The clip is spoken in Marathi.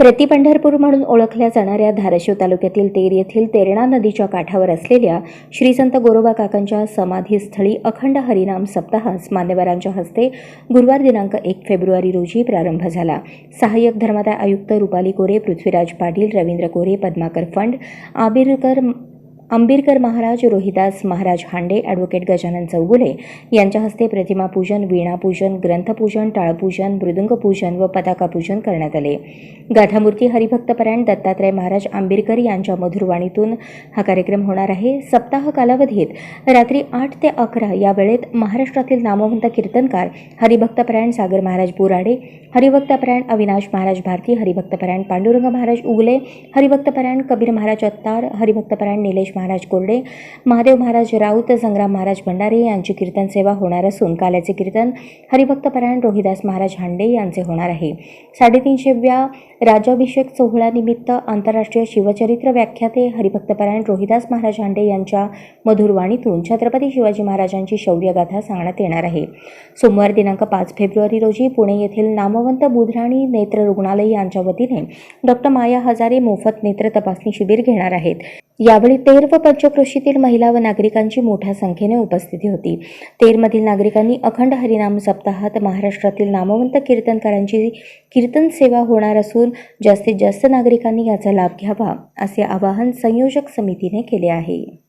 प्रति पंढरपूर म्हणून ओळखल्या जाणाऱ्या धाराशिव तालुक्यातील तेर येथील तेरणा नदीच्या काठावर असलेल्या श्री संत गोरोबा काकांच्या समाधीस्थळी अखंड हरिनाम सप्ताहास मान्यवरांच्या हस्ते गुरुवार दिनांक एक फेब्रुवारी रोजी प्रारंभ झाला. सहाय्यक धर्मादाय आयुक्त रुपाली कोरे पृथ्वीराज पाटील रवींद्र कोरे पद्माकर फंड आबिरकर आंबेडकर महाराज रोहिदास महाराज हांडे ॲडव्होकेट गजानन चौगुले यांच्या हस्ते प्रतिमा पूजन ग्रंथपूजन टाळपूजन मृदुंगपूजन व पताकापूजन करण्यात आले. गाथामूर्ती हरिभक्तपरायण दत्तात्रय महाराज आंबेडकर यांच्या मधुरवाणीतून हा कार्यक्रम होणार आहे. सप्ताह कालावधीत रात्री आठ ते अकरा या वेळेत महाराष्ट्रातील नामवंत कीर्तनकार हरिभक्तपरायण सागर महाराज बोराडे हरिभक्तपरायण अविनाश महाराज भारती हरिभक्तपरायण पांडुरंग महाराज उगले हरिभक्तपरायण कबीर महाराज अत्तार हरिभक्तपरायण निलेश महाराज कोरडे महादेव महाराज राऊत संग्राम महाराज भंडारे यांची कीर्तन सेवा होणार असून काल्याचे कीर्तन हरिभक्तपरायण रोहिदास महाराज हांडे यांचे होणार आहे. साडेतीनशेव्या राज्याभिषेक सोहळ्यानिमित्त आंतरराष्ट्रीय शिवचरित्र व्याख्याते हरिभक्तपरायण रोहिदास महाराज हांडे यांच्या मधुरवाणीतून छत्रपती शिवाजी महाराजांची शौर्यगाथा सांगण्यात येणार आहे. सोमवार दिनांक पाच फेब्रुवारी रोजी पुणे येथील नामवंत बुधराणी नेत्र रुग्णालय यांच्या वतीने डॉक्टर माया हजारे मोफत नेत्र तपासणी शिबिर घेणार आहेत. यावेळी तेर व पंचक्रोशीतील महिला व नागरिकांची मोठ्या संख्येने उपस्थिती होती. तेरमधील नागरिकांनी अखंड हरिनाम सप्ताहात महाराष्ट्रातील नामवंत कीर्तनकारांची कीर्तन सेवा होणार असून जास्तीत जास्त नागरिकांनी याचा लाभ घ्यावा असे आवाहन संयोजक समितीने केले आहे.